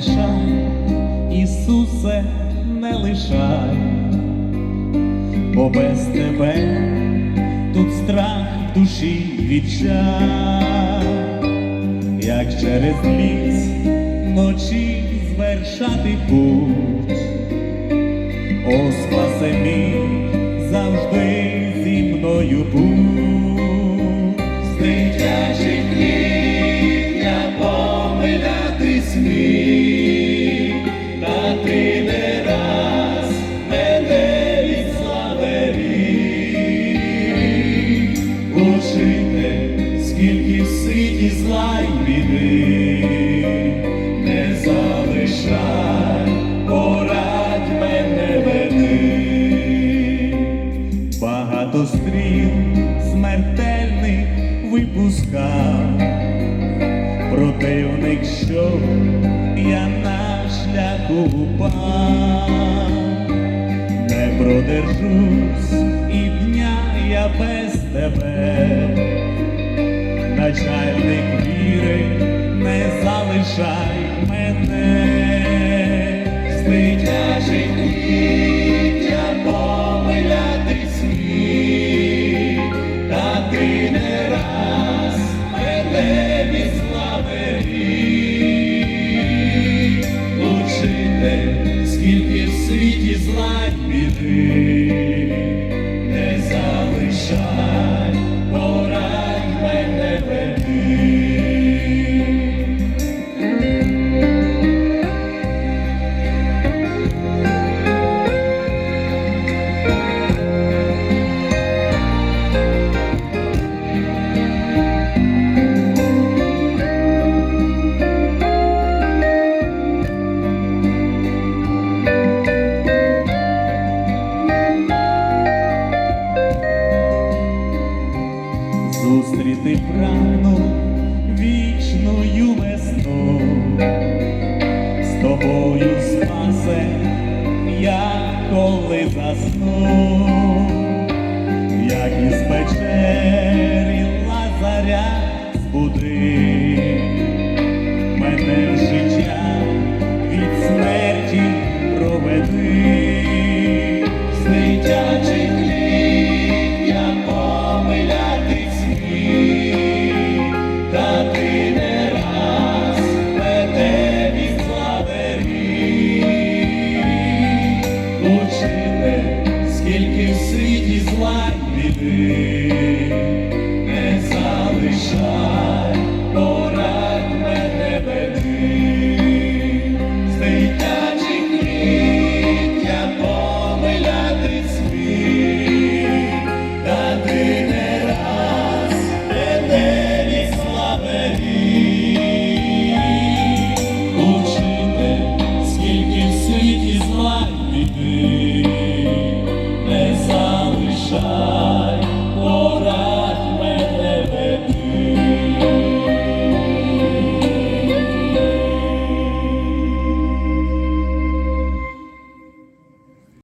лишай, Ісусе, не лишай, бо без тебе тут страх в душі відчай, як через ліс ночі звершати путь, О, спасе мій завжди зі мною будь. з дитячих літ. Багато стріл смертельних випускав, противник, що я на шляху упав, не продержусь і дня я без тебе. Начальник віри, скільки в світі й біди, не залишай, Зустріти прагну вічною весну, з тобою спасе, я коли засну, як із печері kalbimi Ne salışlar